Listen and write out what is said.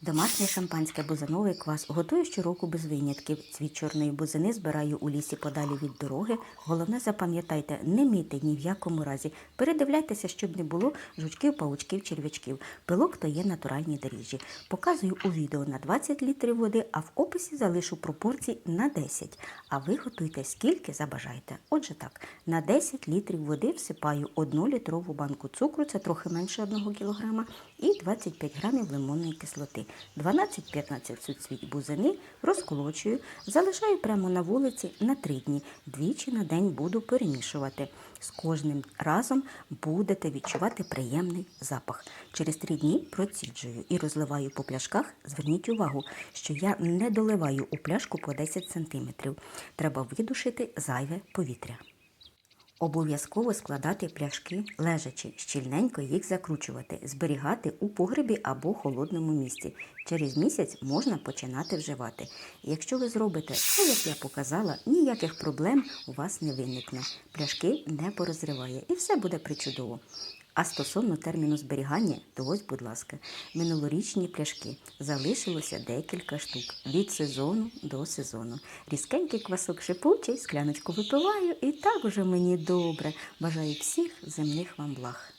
Домашнє шампанське бузиновий квас готую щороку без винятків. Цвіт чорної бузини збираю у лісі подалі від дороги. Головне запам'ятайте, не мийте ні в якому разі. Передивляйтеся, щоб не було жучків, паучків, черв'ячків. Пилок то є натуральні дріжджі. Показую у відео на 20 літрів води, а в описі залишу пропорції на 10. А ви готуйте скільки забажаєте. Отже так, на 10 літрів води всипаю 1 літрову банку цукру, це трохи менше 1 кг, і 25 грамів лимонної кислоти. 12-15 суцвіть бузини розколочую, залишаю прямо на вулиці на 3 дні. Двічі на день буду перемішувати. З кожним разом будете відчувати приємний запах. Через 3 дні проціджую і розливаю по пляшках. Зверніть увагу, що я не доливаю у пляшку по 10 см. Треба видушити зайве повітря. Обов'язково складати пляшки лежачи, щільненько їх закручувати, зберігати у погребі або холодному місці. Через місяць можна починати вживати. Якщо ви зробите все, як я показала, ніяких проблем у вас не виникне. Пляшки не порозриває і все буде причудово. А стосовно терміну зберігання, то ось, будь ласка, минулорічні пляшки. Залишилося декілька штук від сезону до сезону. Різкенький квасок шипучий, скляночку випиваю, і так уже мені добре. Бажаю всіх земних вам благ.